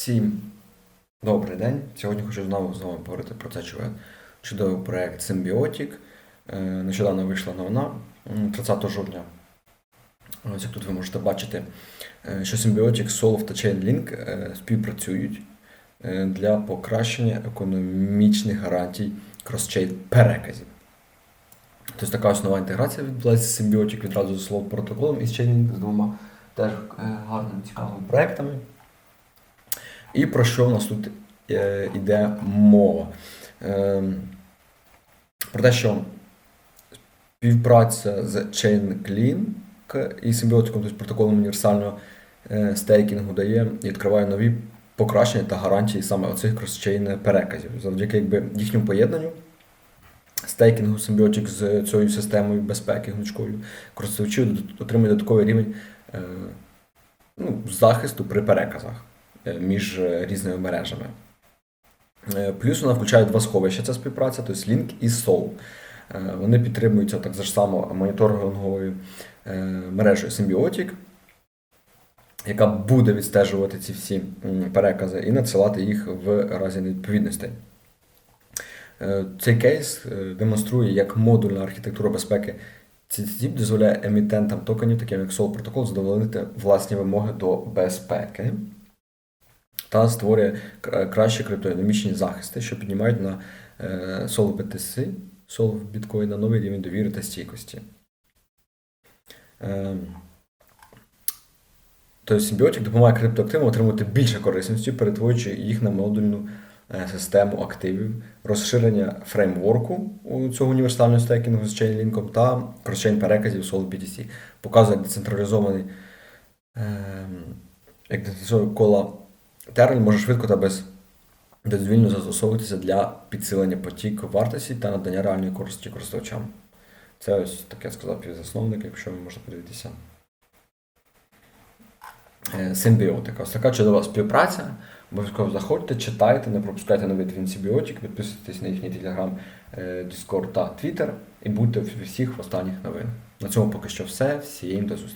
Всім добрий день. Сьогодні хочу знову з вами поговорити про цей чудовий- проект Симбіотік. Е, Нещодавно вийшла новина м, 30 жовтня. Ось як тут ви можете бачити, е, що Symbiotic, Solve та Chainlink е, співпрацюють для покращення економічних гарантій кросчейн переказів. Тобто така основна інтеграція відбулася з Symbiotic відразу з Solve протоколом і з Chainlink з двома теж гарними цікавими проектами. І про що в нас тут е, йде мова? Ем, про те, що співпраця з ChainLink і симбіотиком, тобто протоколом універсального е, стейкінгу дає і відкриває нові покращення та гарантії саме оцих кросчейн переказів. Завдяки якби, їхньому поєднанню стейкінгу симбіотик з цією системою безпеки гнучкою, користувачі отримують додатковий рівень е, ну, захисту при переказах е, між е, різними мережами. Е, Плюс вона включає два сховища ця співпраця, тобто Link і Soul. Е, Вони підтримуються так само моніторинговою е, мережею Symbiotic, яка буде відстежувати ці всі перекази і надсилати їх в разі невідповідностей. Е, Цей кейс е, демонструє, як модульна архітектура безпеки CCTP дозволяє емітентам токенів, таким як Sol Protocol, задовольнити власні вимоги до безпеки та створює кращі криптоекономічні захисти, що піднімають на BTC, Sol Bitcoin на новий рівень довіри та стійкості. Ем, Тобто Symbiotic допомагає криптоактивам отримати більше корисності, перетворюючи їх на модульну е, систему активів, розширення фреймворку цього універсального стейкінгу з Chainlink та кросчейн переказів Sol BTC. Показує децентралізований ем, як децентралізований кола Terrain може швидко та без дозвільно застосовуватися для підсилення потіку вартості та надання реальної користі користувачам. Це ось таке сказав співзасновник, якщо ви можете подивитися. Е, Симбіотика. Ось така чудова співпраця. Обов'язково заходьте, читайте, не пропускайте новий твін Симбіотик, підписуйтесь на їхній телеграм, Discord та Twitter і будьте в всіх останніх новин. На цьому поки що все. Всім до зустрічі.